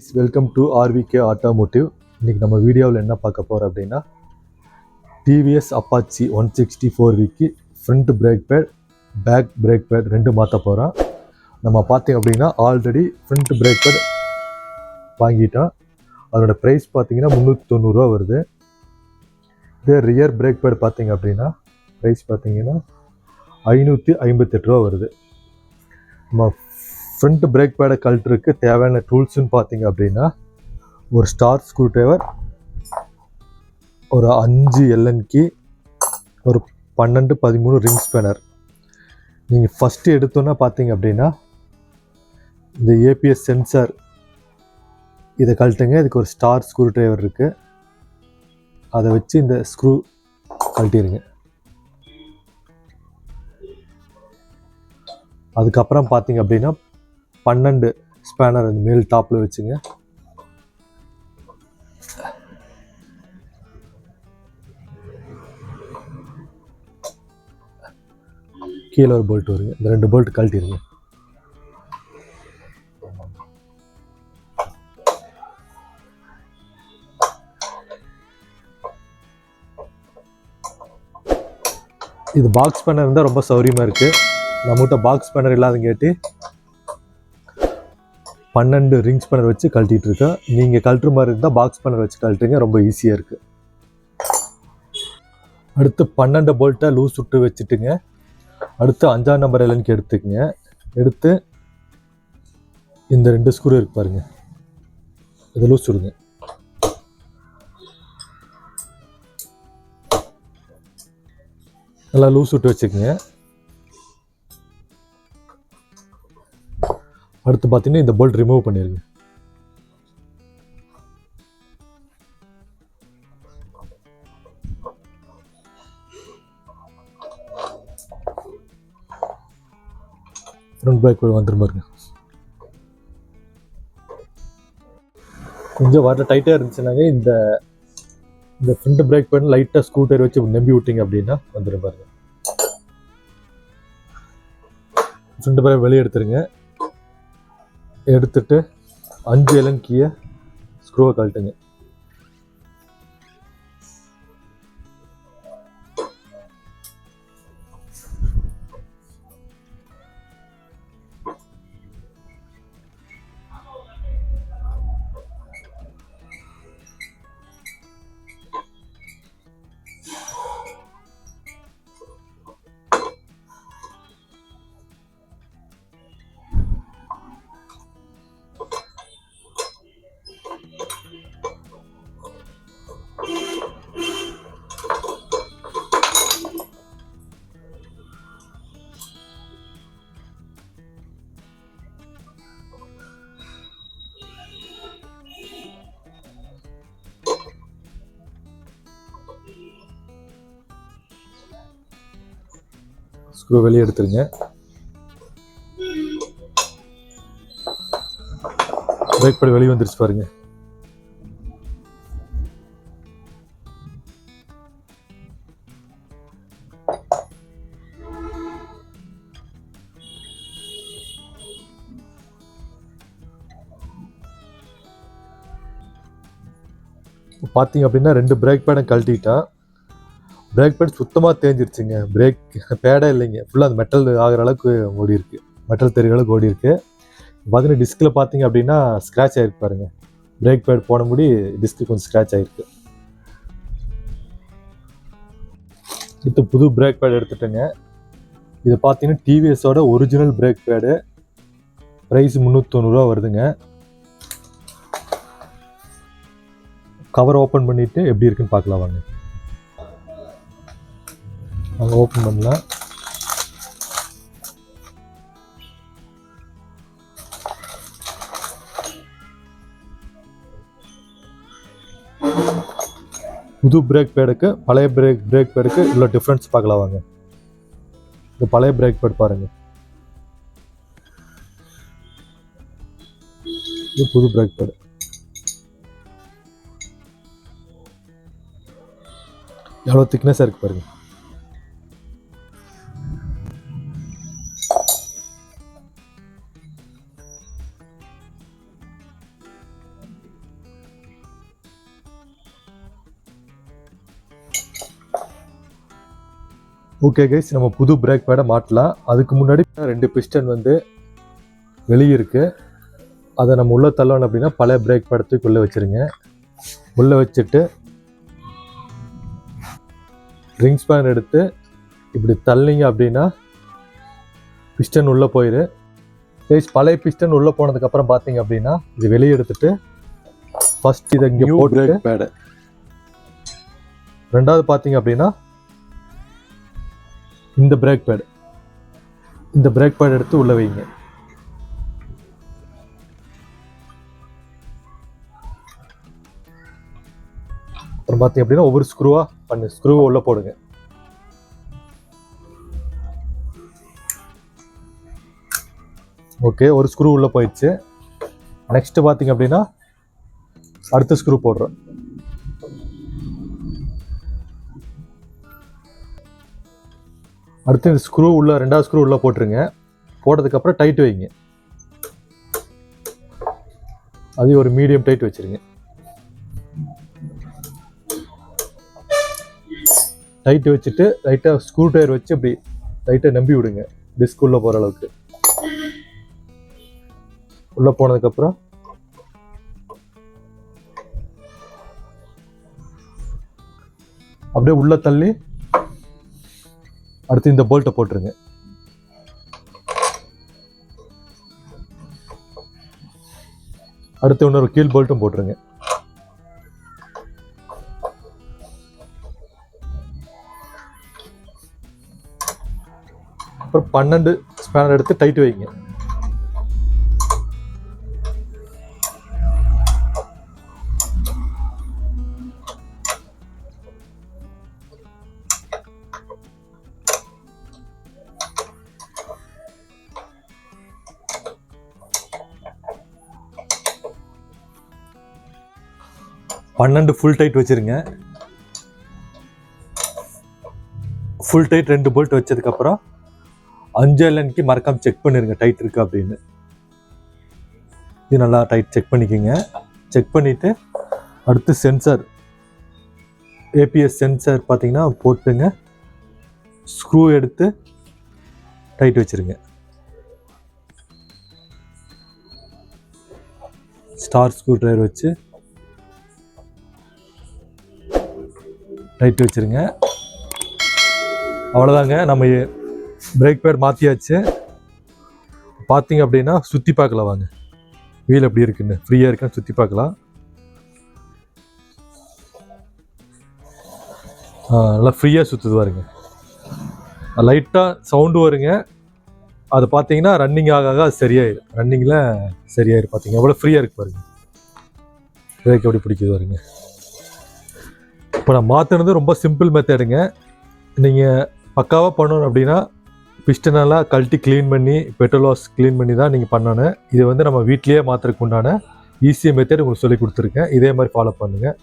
Welcome to RVK automotive இன்றைக்கி நம்ம வீடியோவில் என்ன பார்க்க போகிறோம் அப்படின்னா TVS Apache one sixty four விக்கு front brake pad back brake pad ரெண்டு மாற்ற போகிறோம் நம்ம பார்த்தீங்க அப்படின்னா ஆல்ரெடி ஃப்ரண்ட் பிரேக் பேட் வாங்கிட்டோம். அதோடய ப்ரைஸ் பார்த்தீங்கன்னா முந்நூற்றி தொண்ணூறுரூவா வருது. இதே ரியர் பிரேக் பேட் பார்த்தீங்க அப்படின்னா ப்ரைஸ் பார்த்தீங்கன்னா ஐநூற்றி ஐம்பத்தெட்டு ரூபா வருது. நம்ம ஃப்ரண்ட் பிரேக் பேடை கழட்டுறதுக்கு தேவையான டூல்ஸ்னு பார்த்தீங்க அப்படின்னா ஒரு ஸ்டார் ஸ்க்ரூ டிரைவர் ஒரு அஞ்சு எல்என்கி ஒரு பன்னெண்டு பதிமூணு ரிங் ஸ்பேனர் நீங்கள் ஃபஸ்ட்டு எடுத்தோன்னா பார்த்தீங்க அப்படின்னா இந்த ஏபிஎஸ் சென்சார் இதை கழட்டுங்க. இதுக்கு ஒரு ஸ்டார் ஸ்க்ரூ டிரைவர் இருக்குது அதை வச்சு இந்த ஸ்க்ரூ கழட்டிடுங்க அதுக்கப்புறம் பார்த்தீங்க அப்படின்னா பன்னெண்டு ஸ்பேனர் அந்த மேல் டாப்பில் வச்சுங்க. கீழே ஒரு போல்ட் வருங்க. இந்த ரெண்டு போல்ட் கழட்டிடுங்க இது பாக்ஸ் பேனர் இருந்தால் ரொம்ப சௌரியமாக இருக்குது நம்மகிட்ட பாக்ஸ் ஸ்பேனர் இல்லாதங்காட்டி பன்னெண்டு ரிங் ஸ்பன்னர் வச்சு கழட்டிகிட்டு இருக்கேன். நீங்கள் கழட்டுற மாதிரி இருந்தால் பாக்ஸ் ஸ்பன்னர் வச்சு கழட்டுங்க ரொம்ப ஈஸியாக இருக்குது அடுத்து பன்னெண்டு போல்ட்டை லூஸ் விட்டு வச்சுட்டுங்க. அடுத்து அஞ்சாம் நம்பர் எலனுக்கு எடுத்துக்கங்க. எடுத்து இந்த ரெண்டு ஸ்க்ரூ இருக்கு பாருங்க. இதை லூஸ் விடுங்க நல்லா லூஸ் விட்டு வச்சுக்கோங்க. அடுத்து பார்த்தீங்கன்னா இந்த போல்ட் ரிமூவ் பண்ணிடுங்க ஃப்ரண்ட் பேக் வந்துரும் பாருங்க. கொஞ்சம் வர டைட்டாக இருந்துச்சுனாங்க இந்த இந்த ஃப்ரண்ட் பிரேக் பண்ணி லைட்டாக ஸ்கூட்டர் வச்சு நம்பி விட்டீங்க அப்படின்னா வந்துடும் பாருங்க. ஃப்ரண்ட் பிரேக் வெளியே எடுத்துருங்க. எடுத்துட்டு அஞ்சு எலன் ஸ்க்ரூவை கழட்டுங்க. ஸ்க்ரூ வெளியே எடுத்துருங்க. பிரேக் படி வெளியே வந்துருச்சு பாருங்க. பார்த்தீங்க அப்படின்னா ரெண்டு பிரேக் பேடை கழட்டிட்டேன் பிரேக் பேட் சுத்தமாக தேஞ்சிருச்சுங்க. பிரேக் பேடே இல்லைங்க. ஃபுல்லாக அந்த மெட்டல் ஆகிற அளவுக்கு ஓடி இருக்கு மெட்டல் தெரிகிற அளவுக்கு ஓடி இருக்கு பார்த்தீங்கன்னா டிஸ்கில் பார்த்தீங்க அப்படின்னா ஸ்க்ராட்ச் ஆகிருக்கு பாருங்கள் பிரேக் பேட் போன முடி டிஸ்க்கு கொஞ்சம் ஸ்க்ராட்ச் ஆகிருக்கு இப்போ புது பிரேக் பேட் எடுத்துட்டேங்க. இது பார்த்தீங்கன்னா டிவிஎஸோட ஒரிஜினல் பிரேக் பேடு ப்ரைஸ் முந்நூற்றொண்ணூறுவா வருதுங்க. கவர் ஓப்பன் பண்ணிவிட்டு எப்படி இருக்குன்னு பார்க்கலாம் வாங்க. அங்கே ஓப்பன் பண்ணலாம். புது பிரேக் பேடுக்கு பழைய பிரேக் பிரேக் பேடுக்கு இவ்வளோ டிஃப்ரென்ஸ் பார்க்கலாம் வாங்க. இந்த பழைய பிரேக் பேட் பாருங்க. இது புது பிரேக் பேடு எவ்வளோ திக்னஸாக இருக்கு பாருங்க. ஓகே கைஸ் நம்ம புது பிரேக் பேடை மாட்டலாம் அதுக்கு முன்னாடி ரெண்டு பிஸ்டன் வந்து வெளியே இருக்கு. அதை நம்ம உள்ளே தள்ளணும் அப்படின்னா பழைய பிரேக் பேடத்துக்கு உள்ளே வச்சிருங்க. உள்ளே வச்சுட்டு ரிங் ஸ்பேன் எடுத்து இப்படி தள்ளிங்க அப்படின்னா பிஸ்டன் உள்ளே போயிரு. கைஸ் பழைய பிஸ்டன் உள்ளே போனதுக்கப்புறம் பார்த்தீங்க அப்படின்னா இது வெளியே எடுத்துட்டு ஃபர்ஸ்ட் இதை இங்கே போட்டு ரெண்டாவது பார்த்தீங்க அப்படின்னா இந்த பிரேக் பேடு இந்த பிரேக் பேட் எடுத்து உள்ளே வைங்க. அப்புறம் பார்த்தீங்க அப்படின்னா ஒவ்வொரு ஸ்க்ரூவாக பண்ணு. ஸ்க்ரூவை உள்ளே போடுங்க. ஓகே ஒரு ஸ்க்ரூ உள்ளே போயிடுச்சு. நெக்ஸ்ட்டு பார்த்தீங்க அப்படின்னா அடுத்த ஸ்க்ரூ போடுறோம். அடுத்து இந்த ஸ்க்ரூ உள்ளே ரெண்டாவது ஸ்க்ரூ உள்ள போட்டுருங்க. போட்டதுக்கப்புறம் டைட் வைங்க. அது ஒரு மீடியம் டைட் வச்சுருங்க. டைட்டு வச்சுட்டு லைட்டாக ஸ்க்ரூ டயர் வச்சு அப்படி லைட்டாக நம்பி விடுங்க. டிஸ்க் உள்ளே போகிற அளவுக்கு. உள்ளே போனதுக்கப்புறம் அப்படியே உள்ளே தள்ளி அடுத்து இந்த போல்ட்டை போட்டுருங்க. அடுத்து இன்னொரு கீழ் போல்ட்டும் போட்டுருங்க. அப்புறம் பன்னெண்டு ஸ்பேனர் எடுத்து டைட் வைங்க. பன்னெண்டு ஃபுல் டைட் வச்சிருங்க. ஃபுல் டைட் ரெண்டு போல்ட் வச்சதுக்கப்புறம் அஞ்சு எல்என்க்கு செக் பண்ணிடுங்க டைட் இருக்கு அப்படின்னு. இது நல்லா டைட் செக் பண்ணிக்கோங்க. செக் பண்ணிவிட்டு அடுத்து சென்சார் ஏபிஎஸ் சென்சார் பார்த்தீங்கன்னா போட்டுங்க ஸ்க்ரூ எடுத்து டைட் வச்சிருங்க. ஸ்டார் ஸ்க்ரூ ட்ரைவர் வச்சு டைட் வச்சிருங்க. அவ்வளோதாங்க நம்ம பிரேக் பேட் மாற்றியாச்சு பார்த்தீங்க அப்படின்னா சுற்றி பார்க்கலாம் வாங்க. வீல் எப்படி இருக்குன்னு ஃப்ரீயாக இருக்குன்னு சுற்றி பார்க்கலாம். நல்லா ஃப்ரீயாக சுற்றுது பாருங்க. லைட்டாக சவுண்டு வருங்க. அது பார்த்தீங்கன்னா ரன்னிங் ஆக ஆக அது சரியாயிடும் ரன்னிங்கில் சரியாயிரு பார்த்தீங்க எவ்வளோ ஃப்ரீயாக இருக்கு பாருங்க. பிரேக் எப்படி பிடிக்குது பாருங்க. இப்போ நான் மாற்றினது ரொம்ப சிம்பிள் மெத்தடுங்க நீங்கள் பக்காவாக பண்ணணும் அப்படின்னா பிஸ்டனெல்லாம் கழட்டி க்ளீன் பண்ணி பெட்ரோல் வாஷ் க்ளீன் பண்ணி தான் நீங்கள் பண்ணணும். இது வந்து நம்ம வீட்லேயே மாற்றுறதுக்கு உண்டான ஈஸியாக மெத்தட் உங்களுக்கு சொல்லி கொடுத்துருக்கேன். இதே மாதிரி ஃபாலோ பண்ணுங்கள்